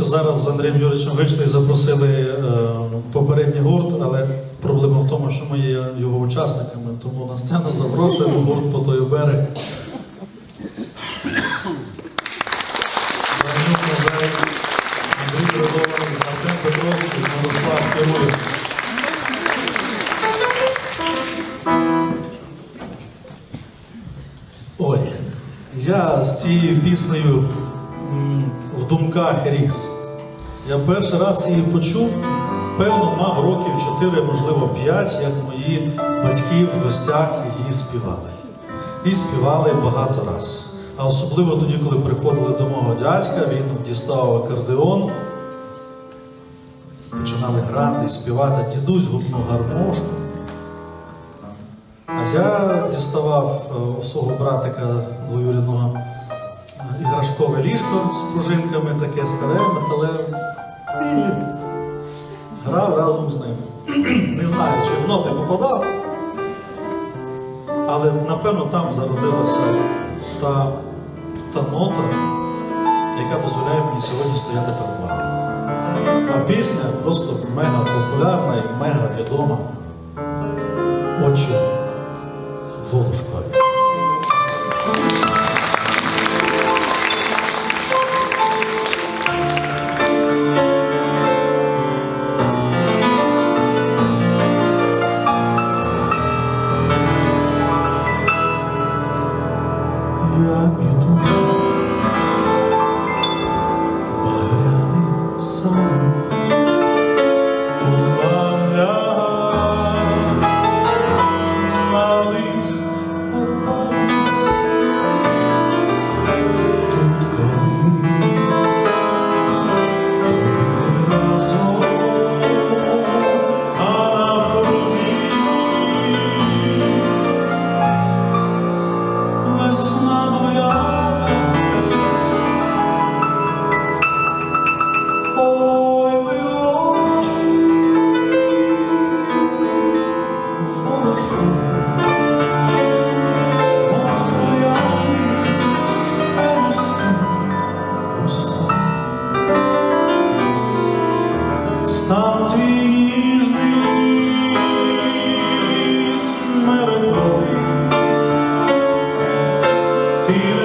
повністю зараз з Андрієм Юрійовичем вийшли і запросили е, попередній гурт, але проблема в тому, що ми є його учасниками, тому на сцену запрошуємо гурт по той берег. Ой, я з цією піснею думках ріс. Я перший раз її почув, певно, мав років 4, можливо, 5, як мої батьки в гостях її співали. І співали багато раз. А особливо тоді, коли приходили до мого дядька, він дістав акордеон, починали грати і співати дідусь губну гармошку. А я діставав е, свого братика двоюрідного іграшкове ліжко з пружинками, таке старе, металеве, і грав разом з ним. Не знаю, чи в ноти попадав, але напевно там зародилася та, та нота, яка дозволяє мені сьогодні стояти перед вами. А пісня просто мега популярна і мега відома. Очі Волошкові. Bahar Sağ feel